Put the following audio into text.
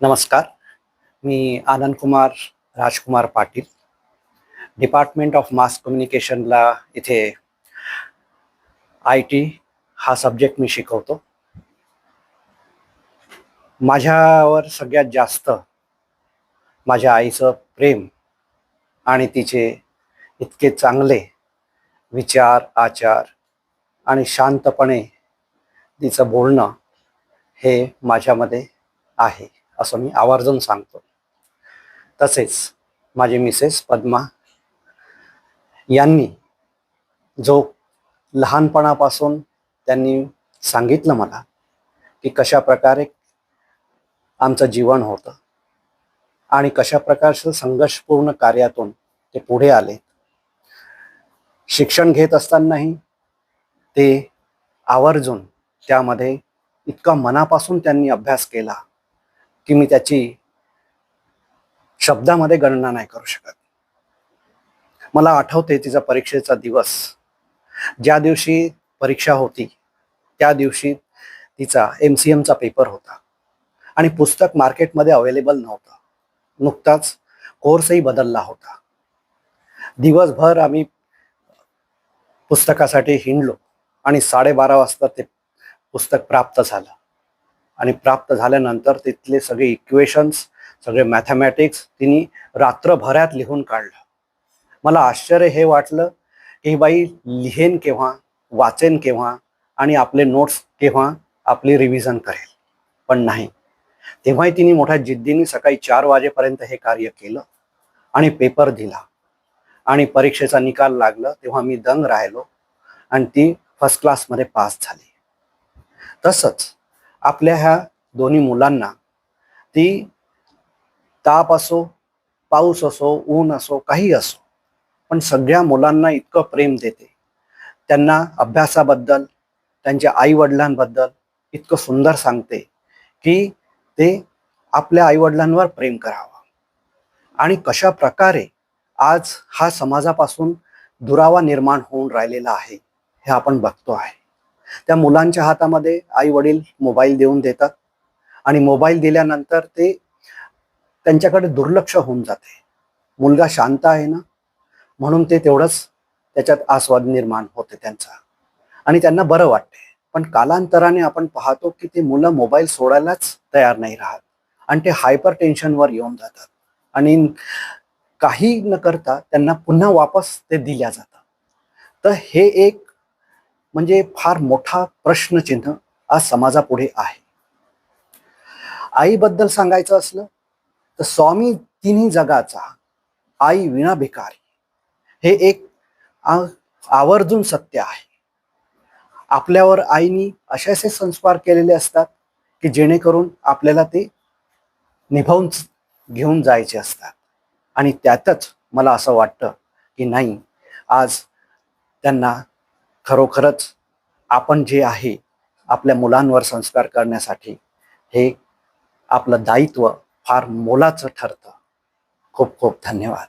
नमस्कार. मी Anand Kumar Rajkumar Patil. Department of mass कम्युनिकेशनला इथे I T हा सब्जेक्ट मी शिकवतो. माझ्यावर सगळ्यात जास्त माझ्या आईचं प्रेम आणि तिचे इतके चांगले विचार आचार आणि शांतपणे तिचं बोलणं हे माझ्यामध्ये आहे. असं मी आवर्जून सांगतो. तसेच माझी मिसेस पद्मा यांनी जो लहानपणापासून त्यांनी सांगितलं मला की कशा प्रकारे आमचं जीवन होतं आणि कशा प्रकारचं संघर्षपूर्ण कार्यातून ते पुढे आले. शिक्षण घेत असतानाही ते आवर्जून त्यामध्ये इतका मनापासून त्यांनी अभ्यास केला. की मी त्याची शब्दामध्ये गणना नाही करू शकत. मला आठवते तिचा परीक्षेचा दिवस. ज्या दिवशी परीक्षा होती त्या दिवशी तिचा एम सी एमचा पेपर होता. आणि पुस्तक मार्केटमध्ये अवेलेबल नव्हतं. नुकताच कोर्सही बदलला होता. दिवसभर आम्ही पुस्तकासाठी हिंडलो आणि साडेबारा वाजता ते पुस्तक प्राप्त झालं. आणि प्राप्त झाल्यानंतर तिथले सगळे इक्वेशन्स सगळे मॅथमॅटिक्स तिने रात्रभरात लिहून काढलं. मला आश्चर्य हे वाटलं की बाई लिहेन केव्हा वाचेन केव्हा आणि आपले नोट्स केव्हा आपली रिव्हिजन करेल. पण नाही. तेव्हाही तिने मोठ्या जिद्दीने सकाळी चार वाजेपर्यंत हे कार्य केलं आणि पेपर दिला. आणि परीक्षेचा निकाल लागला तेव्हा मी दंग राहिलो आणि ती फर्स्ट क्लासमध्ये पास झाली. तसंच आपल्या ह्या दोन्ही मुलांना ती ताप असो पाऊस असो ऊन असो काही असो पण सगळ्या मुलांना इतकं प्रेम देते. त्यांना अभ्यासाबद्दल त्यांच्या आईवडिलांबद्दल इतकं सुंदर सांगते की ते आपल्या आईवडिलांवर प्रेम करावं. आणि कशा प्रकारे आज हा समाजापासून दुरावा निर्माण होऊन राहिलेला आहे हे आपण बघतो आहे. त्या मुलांच्या हातामध्ये आई वडील मोबाईल देऊन देतात आणि मोबाईल दिल्यानंतर ते त्यांच्याकडे दुर्लक्ष होऊन जाते. मुलगा शांत आहे ना? म्हणून ते तेवढंच त्याच्यात आस्वाद निर्माण होते त्यांचा. आणि त्यांना बरं वाटते. पण कालांतराने आपण पाहतो की ते मुलं मोबाईल सोडायलाच तयार नाही राहत. आणि ते हायपर टेन्शनवर येऊन जातात. आणि काही न करता त्यांना पुन्हा वापस ते दिल्या जातं तर हे एक म्हणजे फार मोठा प्रश्नचिन्ह आज समाजापुढे आहे. आईबद्दल सांगायचं असलं तर स्वामी तिन्ही जगाचा आई विना भिकारी. हे एक आवर्जून सत्य आहे. आपल्यावर आईनी असे असे संस्कार केलेले असतात की जेणेकरून आपल्याला ते निभावून घेऊन जायचे असतात. आणि त्यातच मला असं वाटतं की नाही आज त्यांना खरोखरच आपण जे आहे आपल्या मुलांवर संस्कार करण्यासाठी हे आपलं दायित्व फार मोलाचं ठरतं. खूप खूप धन्यवाद.